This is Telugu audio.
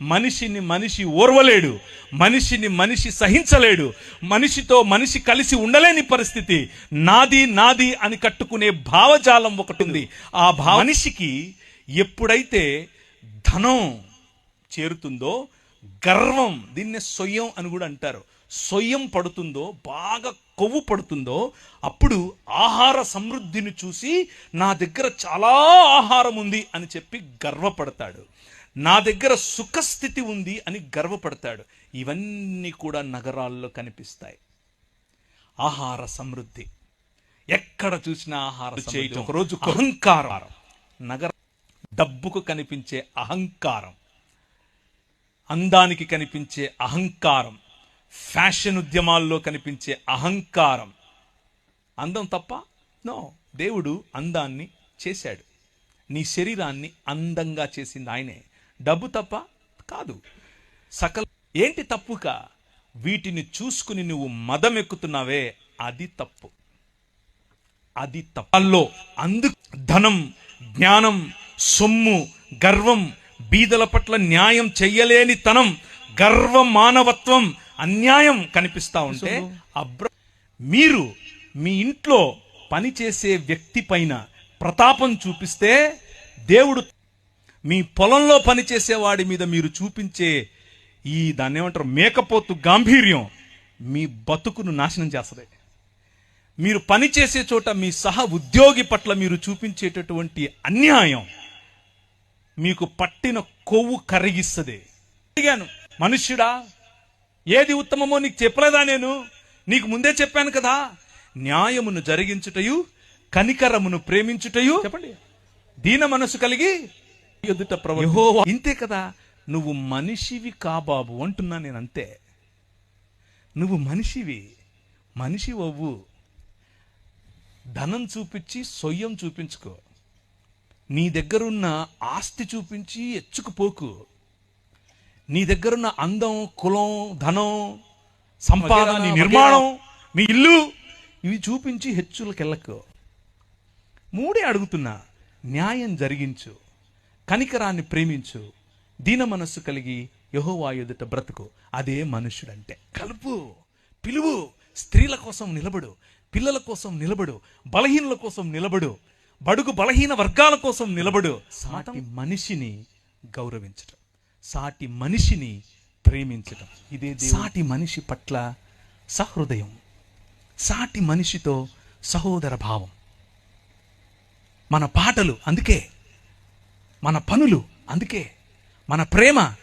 మనిషిని మనిషి ఓర్వలేడు మనిషిని మనిషి సహించలేడు మనిషితో మనిషి కలిసి ఉండలేని పరిస్థితి నాది నాది అని కట్టుకునే భావజాలం ఒకటి ఉంది. ఆ భావ మనిషికి ఎప్పుడైతే ధనం చేరుతుందో గర్వం దీన్నే సొయ్యం అని కూడా అంటారు. సొయ్యం పడుతుందో బాగా కొవ్వు పడుతుందో అప్పుడు ఆహార సమృద్ధిని చూసి నా దగ్గర చాలా ఆహారం ఉంది అని చెప్పి గర్వపడతాడు. నా దగ్గర సుఖస్థితి ఉంది అని గర్వపడతాడు. ఇవన్నీ కూడా నగరాల్లో కనిపిస్తాయి. ఆహార సమృద్ధి. ఎక్కడ చూసినా ఆహార చేయటం ఒకరోజు అహంకారం. నగర డబ్బుకు కనిపించే అహంకారం. అందానికి కనిపించే అహంకారం. ఫ్యాషన్ ఉద్యమాల్లో కనిపించే అహంకారం. అందం తప్ప? నో దేవుడు అందాన్ని చేశాడు. నీ శరీరాన్ని అందంగా చేసింది ఆయనే. డబ్బు తప్ప కాదు. సకల ఏంటి తప్పుక? వీటిని చూసుకుని నువ్వు మదం ఎక్కుతున్నావే అది తప్పు. అది తప్పల్లో అందు ధనం జ్ఞానం సొమ్ము గర్వం బీదల పట్ల న్యాయం చెయ్యలేని తనం గర్వ మానవత్వం అన్యాయం కనిపిస్తా ఉంటే అబ్ర మీరు మీ ఇంట్లో పనిచేసే వ్యక్తి పైన ప్రతాపం చూపిస్తే దేవుడు మీ పొలంలో పనిచేసే వాడి మీద మీరు చూపించే ఈ దాన్ని ఏమంటారు? మేకపోతు గాంభీర్యం మీ బతుకును నాశనం చేస్తుంది. మీరు పనిచేసే చోట మీ సహ ఉద్యోగి పట్ల మీరు చూపించేటటువంటి అన్యాయం మీకు పట్టిన కొవ్వు కరిగిస్తుంది. అడిగాను మనుష్యుడా ఏది ఉత్తమమో నీకు చెప్పలేదా నేను? నీకు ముందే చెప్పాను కదా న్యాయమును జరిగించుటయు కనికరమును ప్రేమించుటయు. చెప్పండి. దీన మనసు కలిగి ఎదుట యెహోవా ఇంతే కదా నువ్వు మనిషివి కాబాబు అంటున్నా నేను అంతే. నువ్వు మనిషివి మనిషి అవ్వు ధనం చూపించి సొయ్యం చూపించుకో. నీ దగ్గరున్న ఆస్తి చూపించి ఎచ్చుకుపోకు. నీ దగ్గరున్న అందం కులం ధనం సంపాదన నీ నిర్మాణం మీ ఇల్లు ఇవి చూపించి హెచ్చులకెళ్ళకు. మూడే అడుగుతున్నా న్యాయం జరిగించు కనికరాన్ని ప్రేమించు దీన మనస్సు కలిగి యహోవా ఎదుట బ్రతుకు. అదే మనుష్యుడంటే. కలుపు పిలువు స్త్రీల కోసం నిలబడు పిల్లల కోసం నిలబడు బలహీనుల కోసం నిలబడు బడుగు బలహీన వర్గాల కోసం నిలబడు. మనిషిని గౌరవించటం. సాటి మనిషిని ప్రేమించటం. ఇదే సాటి మనిషి పట్ల సహృదయం. సాటి మనిషితో సహోదర భావం. మన పాటలు అందుకే మన పనులు అందుకే మన ప్రేమ